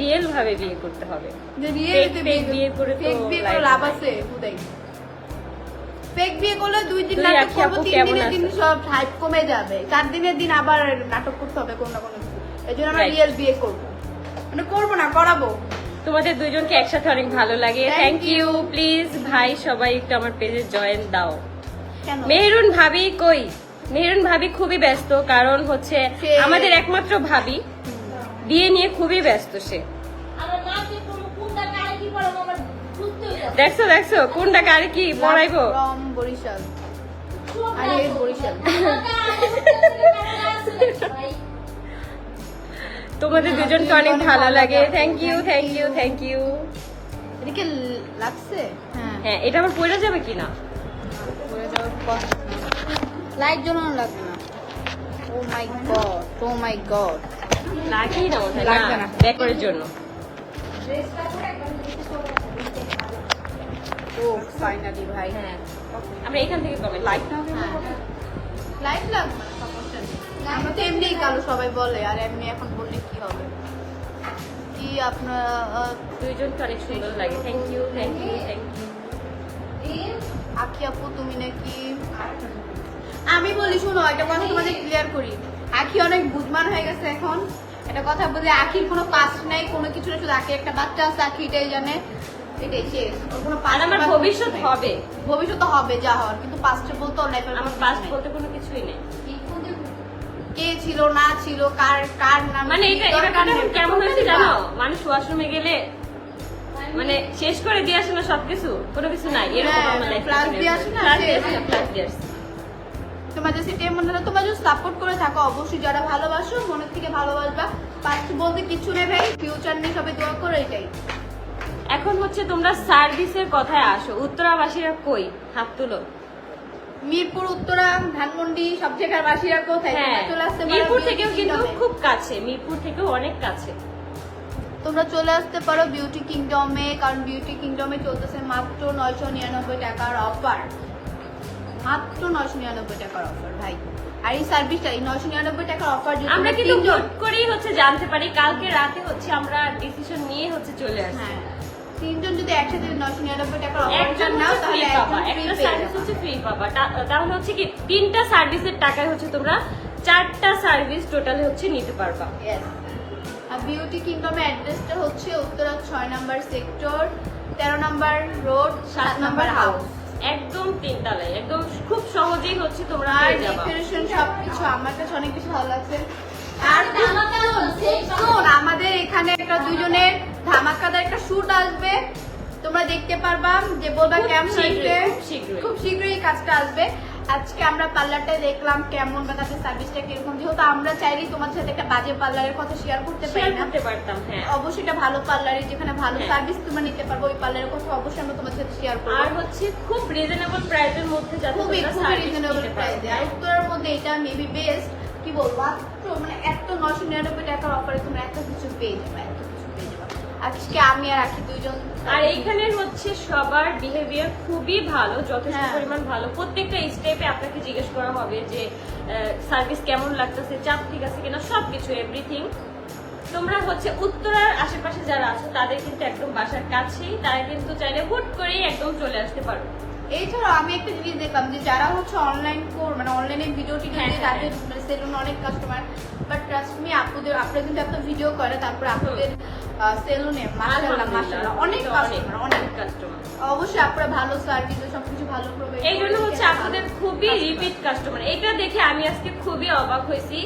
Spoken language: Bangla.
রিয়েল ভাবে বিয়ে করতে হবে। fake বিয়ে করে ফেক বিয়ে করে লাভ আছে খুদাই ফেক বিয়ে করলে দুই দিন নাটক করব তিন দিনের দিন সব হাইপ কমে যাবে। চার দিনের দিন আবার নাটক করতে হবে কোনো না কোনো এই জন্য আমরা রিয়েল বিয়ে করব। মানে করব না করাবো। তোমাদের দুজনকে একসাথে অনেক ভালো লাগে। থ্যাংক ইউ প্লিজ ভাই সবাই একটু আমার পেজে জয়েন দাও। মেহরুন ভাবি কই? মেহরুন ভাবি খুবই ব্যস্ত কারণ হচ্ছে আমাদের একমাত্র ভাবি। বিয়ে নিয়ে খুবই ব্যস্ত সে। কি না। দেখছ দেখছ কোনটা কারে কি পড়াইবো? বরিশাল। তোমাদের দুজনকে অনেক ভালো লাগে। Thank you thank you thank you এদিকে লাগছে? হ্যাঁ। হ্যাঁ এটা আমার পড়ে যাবে যাওয়ার কথা লাইট জ্বালানো লাগবে না। ও মাই গড ও মাই গড না লাগবে না। না। ব্যাকওয়ার্ডের জন্য। ও ফাইনালি ভাই। হ্যাঁ। আমরা এখান থেকে কমেন্ট লাইট না লাইট লাগবে না সমস্যা নেই আমরা তো এমনিই কালো সবাই বলে আর এমনি এখন বললে কি হবে? কি আপনার অনেক সুন্দর লাগে। Thank you thank you thank you Akhi আপু তুমি নাকি? আমি বলি শোনো একটা কথা তোমাদের ক্লিয়ার করি। আখি অনেক বুঝমান হয়ে গেছে এখন। একটা কথা বলি আখির কোনো পাস্ট নাই কোনো কিছু না শুধু আখি একটা বাচ্চা আছে আখি এটাই জানে এটাই শেষ। ওর কোনো আর আমার ভবিষ্যৎ হবে। ভবিষ্যৎ হবে যা হওয়ার কিন্তু পাস্টে বলতে ওর লাইফের আমার পাস্ট বলতে কোনো কিছুই নেই। কে ছিল না ছিল কার কার নাম মানে এটা এটা। কেমন হয়েছে জানো? মানুষ ওয়াশরুমে গেলে মানে শেষ করে দিয়ে আসে না সবকিছু? কোনো কিছু নাই। এরকম হ্যাঁ, দিয়ে আসে না, দিয়ে দিয়ে আসে। তোমার মনে হলো তোমরা যদি সাপোর্ট করে থাকো। অবশ্যই যারা ভালোবাসো মনের থেকে ভালোবাসবা। বলতে কিছু নেই ভাই ফিউচার নিয়ে সবাই দোয়া করো এটাই। এখন হচ্ছে তোমরা সার্ভিসের কথায় আসো। উত্তরাবাসীরা কই? হাত তুলো। মিরপুর উত্তরা ধানমন্ডি সব জায়গার বাসীরা কোথায় হ্যাঁ। চলে আসতে পারো মিরপুর থেকেও কিন্তু। খুব কাছে। মিরপুর থেকেও অনেক কাছে। তোমরা চলে আসতে পারো বিউটি কিংডমে কারণ বিউটি কিংডমে চলতেছে মাত্র নয়শো নিরানব্বই টাকার অফার মাত্র নয়শো নিরানব্বই টাকার অফার ভাই। আর এই সার্ভিসটা এই নয়শো নিরানব্বই টাকার অফার যদি আমরা কিন্তু হুট করেই হচ্ছে জানতে পারি কালকে রাতে হচ্ছে আমরা ডিসিশন নিয়ে হচ্ছে চলে আসি হ্যাঁ। তিনজন যদি একসাথে নয়শো নিরানব্বই টাকার অফার একজন নাও তাহলে একটা সার্ভিস হচ্ছে ফ্রি পাবা। তাহলে হচ্ছে কি তিনটা সার্ভিসের টাকায় হচ্ছে তোমরা চারটা সার্ভিস টোটাল হচ্ছে নিতে পারবা। আর বিউটি কিংডমের অ্যাড্রেসটা হচ্ছে উত্তরা ছয় নাম্বার সেক্টর তেরো নাম্বার রোড সাত নাম্বার হাউস একদম তিন তালায় একদম খুব সহজেই হচ্ছে তোমরা আর ডেকোরেশন সবকিছু আমার কাছে অনেক বেশি ভালো লাগছে। আর ধামাকা আমাদের এখানে একটা দুজনের ধামাকাদার একটা শুট আসবে। তোমরা দেখতে পারবা যে বলবা ক্যাম্প কেমন শীঘ্রই, খুব শীঘ্রই। খুব শীঘ্রই এই কাজটা আসবে। আজকে আমরা পার্লারটা দেখলাম কেমন বা তাদের সার্ভিসটা কীরকম। যেহেতু আমরা চাইলেই তোমাদের সাথে একটা বাজে পার্লারের কথা শেয়ার করতে পারি না। করতে পারতাম হ্যাঁ। অবশ্যই এটা ভালো পার্লারে যেখানে ভালো হ্যাঁ। সার্ভিস তোমরা নিতে পারব ওই পার্লারের কথা অবশ্যই আমরা তোমার সাথে শেয়ার আর করব হচ্ছে খুব রিজনেবল প্রাইসের মধ্যে যাতে খুবই খুবই রিজনেবল প্রাইসে আর উত্তরের মধ্যে এটা মেবি বেস্ট কি বলব মানে এত নশো নিরানব্বই টাকার অফারে তোমরা এত কিছু পেয়ে যাবে এত কিছু। পেয়ে যাবে আজকে আমি আর আখি দুইজন। আর এইখানে হচ্ছে সবার বিহেভিয়ার খুবই ভালো যথেষ্ট হ্যাঁ। পরিমাণ ভালো। প্রত্যেকটা স্টেপে আপনাকে জিজ্ঞেস করা হবে যে সার্ভিস কেমন লাগতেছে চাপ ঠিক আছে কিনা সবকিছু এভরিথিং তোমরা হচ্ছে উত্তরার আশেপাশে যারা আছো তাদের কিন্তু একদম বাসার কাছেই তারা কিন্তু চাইলে হুট করেই একদম চলে আসতে পারো। এছাড়াও আমি একটা জিনিস দেখলাম যে যারা হচ্ছে অনলাইন কোর মানে অনলাইনে ভিডিও টিডিও হ্যাঁ, দিয়ে হ্যাঁ, তাদের সেলুন অনেক কাস্টমার বাট ট্রাস্ট মি আপুদের আপনারা কিন্তু একটা ভিডিও করে তারপর আপুদের সেলুনে মাশাআল্লাহ মাশাআল্লাহ অনেক কাস্টমার অনেক কাস্টমার অবশ্যই আপনারা ভালো সার্ভিস সবকিছু ভালো প্রোভাইড এই জন্য হচ্ছে আপনাদের খুবই রিপিট কাস্টমার এটা দেখে আমি আজকে খুবই অবাক হয়েছি।